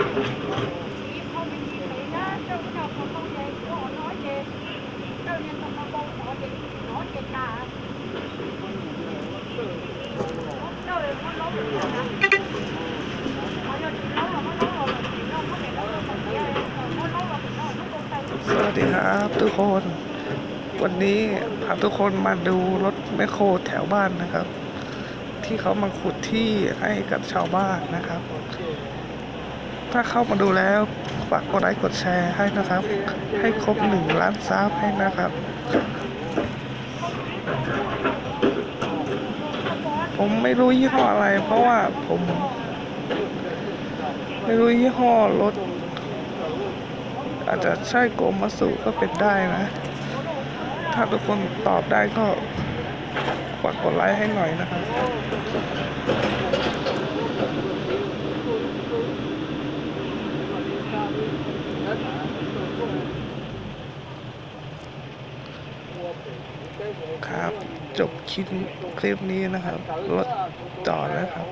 สวัสดีครับทุกคน วันนี้พาทุกคนมาดูรถแมคโครแถวบ้านนะครับ ที่เขามาขุดที่ให้กับชาวบ้านนะครับ ถ้าเข้ามาดูแล้ว ฝากกดไลค์กดแชร์ให้นะครับ ให้ครบหนึ่งล้านซับให้นะครับ ผมไม่รู้ยี่ห้ออะไร เพราะว่าผม ไม่รู้ยี่ห้อรถ อาจจะใช่โกมัสุก็เป็นได้นะ ถ้าทุกคนตอบได้ก็ฝากกดไลค์ให้หน่อยนะครับ ครับ จบคลิปคลิปนี้นะครับ รถจอดแล้วครับ